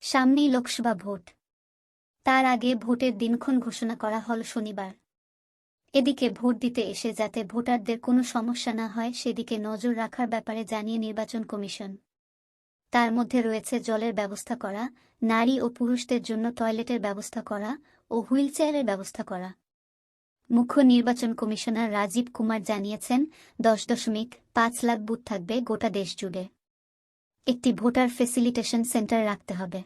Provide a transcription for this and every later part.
সামনেই লোকসভা ভোট। তার আগে ভোটের দিনক্ষণ ঘোষণা করা হল শনিবার। এদিকে ভোট দিতে এসে যাতে ভোটারদের কোনো সমস্যা না হয়, সেদিকে নজর রাখার ব্যাপারে জানিয়ে নির্বাচন কমিশন। তার মধ্যে রয়েছে জলের ব্যবস্থা করা, নারী ও পুরুষদের জন্য টয়লেটের ব্যবস্থা করা ও হুইলচেয়ারের ব্যবস্থা করা। মুখ্য নির্বাচন কমিশনার রাজীব কুমার জানিয়েছেন, দশ দশমিক পাঁচ লাখ বুথ থাকবে গোটা দেশ জুড়ে। একটি ভোটার ফেসিলিটেশন সেন্টার রাখতে হবে।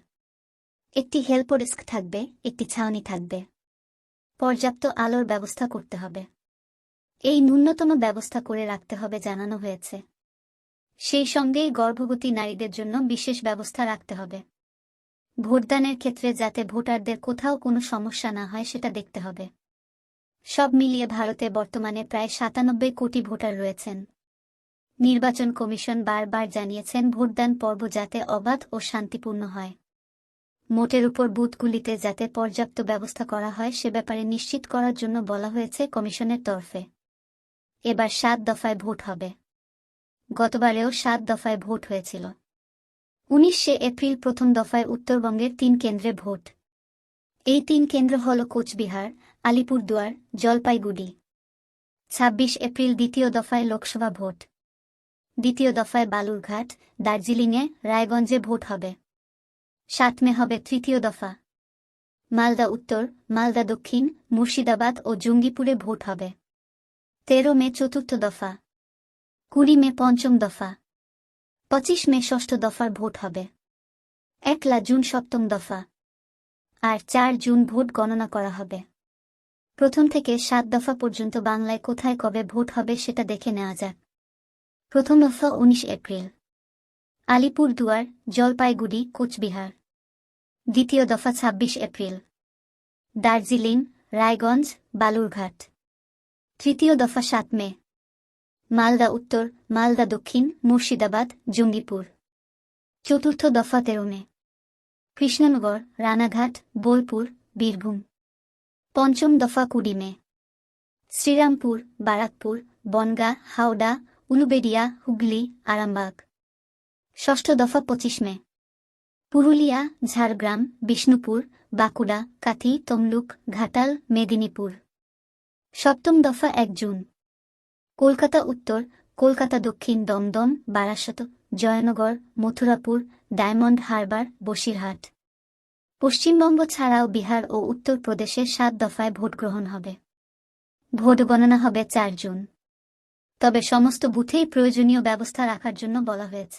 একটি হেল্প ডেস্ক থাকবে, একটি ছাউনি থাকবে। পর্যাপ্ত আলোর ব্যবস্থা করতে হবে। এই ন্যূনতম ব্যবস্থা করে রাখতে হবে জানানো হয়েছে। সেই সঙ্গেই গর্ভবতী নারীদের জন্য বিশেষ ব্যবস্থা রাখতে হবে। ভোটদানের ক্ষেত্রে যাতে ভোটারদের কোথাও কোনো সমস্যা না হয় সেটা দেখতে হবে। সব মিলিয়ে ভারতে বর্তমানে প্রায় সাতানব্বই কোটি ভোটার রয়েছেন। নির্বাচন কমিশন বারবার জানিয়েছেন ভোটদান পর্ব যাতে অবাধ ও শান্তিপূর্ণ হয়। মোটের উপর বুথগুলিতে যাতে পর্যাপ্ত ব্যবস্থা করা হয় সে ব্যাপারে নিশ্চিত করার জন্য বলা হয়েছে কমিশনের তরফে। এবার সাত দফায় ভোট হবে। গতবারেও সাত দফায় ভোট হয়েছিল। উনিশে এপ্রিল প্রথম দফায় উত্তরবঙ্গের তিন কেন্দ্রে ভোট। এই তিন কেন্দ্র হল কোচবিহার, আলিপুরদুয়ার, জলপাইগুড়ি। ছাব্বিশ এপ্রিল দ্বিতীয় দফায় লোকসভা ভোট। দ্বিতীয় দফায় বালুরঘাট, দার্জিলিংয়ে রায়গঞ্জে ভোট হবে। সাত মে হবে তৃতীয় দফা। মালদা উত্তর, মালদা দক্ষিণ, মুর্শিদাবাদ ও জঙ্গিপুরে ভোট হবে। তেরো মে চতুর্থ দফা। কুড়ি মে পঞ্চম দফা। পঁচিশ মে ষষ্ঠ দফার ভোট হবে। একলা জুন সপ্তম দফা। আর চার জুন ভোট গণনা করা হবে। প্রথম থেকে সাত দফা পর্যন্ত বাংলায় কোথায় কবে ভোট হবে সেটা দেখে নেওয়া যাক। প্রথম দফা উনিশ এপ্রিল। আলিপুরদুয়ার জলপাইগুড়ি, কোচবিহার। দ্বিতীয় দফা ছাব্বিশ এপ্রিল। দার্জিলিং, রায়গঞ্জ, বালুরঘাট। তৃতীয় দফা সাত মে। মালদা উত্তর, মালদা দক্ষিণ, মুর্শিদাবাদ, জঙ্গিপুর। চতুর্থ দফা তেরো মে। কৃষ্ণনগর, রানাঘাট, বোলপুর, বীরভূম। পঞ্চম দফা কুড়ি মে। শ্রীরামপুর, বারাকপুর, বনগা, হাওড়া উলুবেড়িয়া হুগলি, আরামবাগ। ষষ্ঠ দফা পঁচিশ মে। পুরুলিয়া, ঝাড়গ্রাম, বিষ্ণুপুর, বাঁকুড়া কাথি তমলুক, ঘাটাল, মেদিনীপুর। সপ্তম দফা এক জুন। কলকাতা উত্তর, কলকাতা দক্ষিণ দমদম, বারাসত, জয়নগর, মথুরাপুর, ডায়মন্ড হারবার, বসিরহাট। পশ্চিমবঙ্গ ছাড়াও বিহার ও উত্তরপ্রদেশে সাত দফায় ভোট গ্রহণ হবে। ভোট গণনা হবে চার জুন। তবে সমস্ত বুথেই প্রয়োজনীয় ব্যবস্থা রাখার জন্য বলা হয়েছে।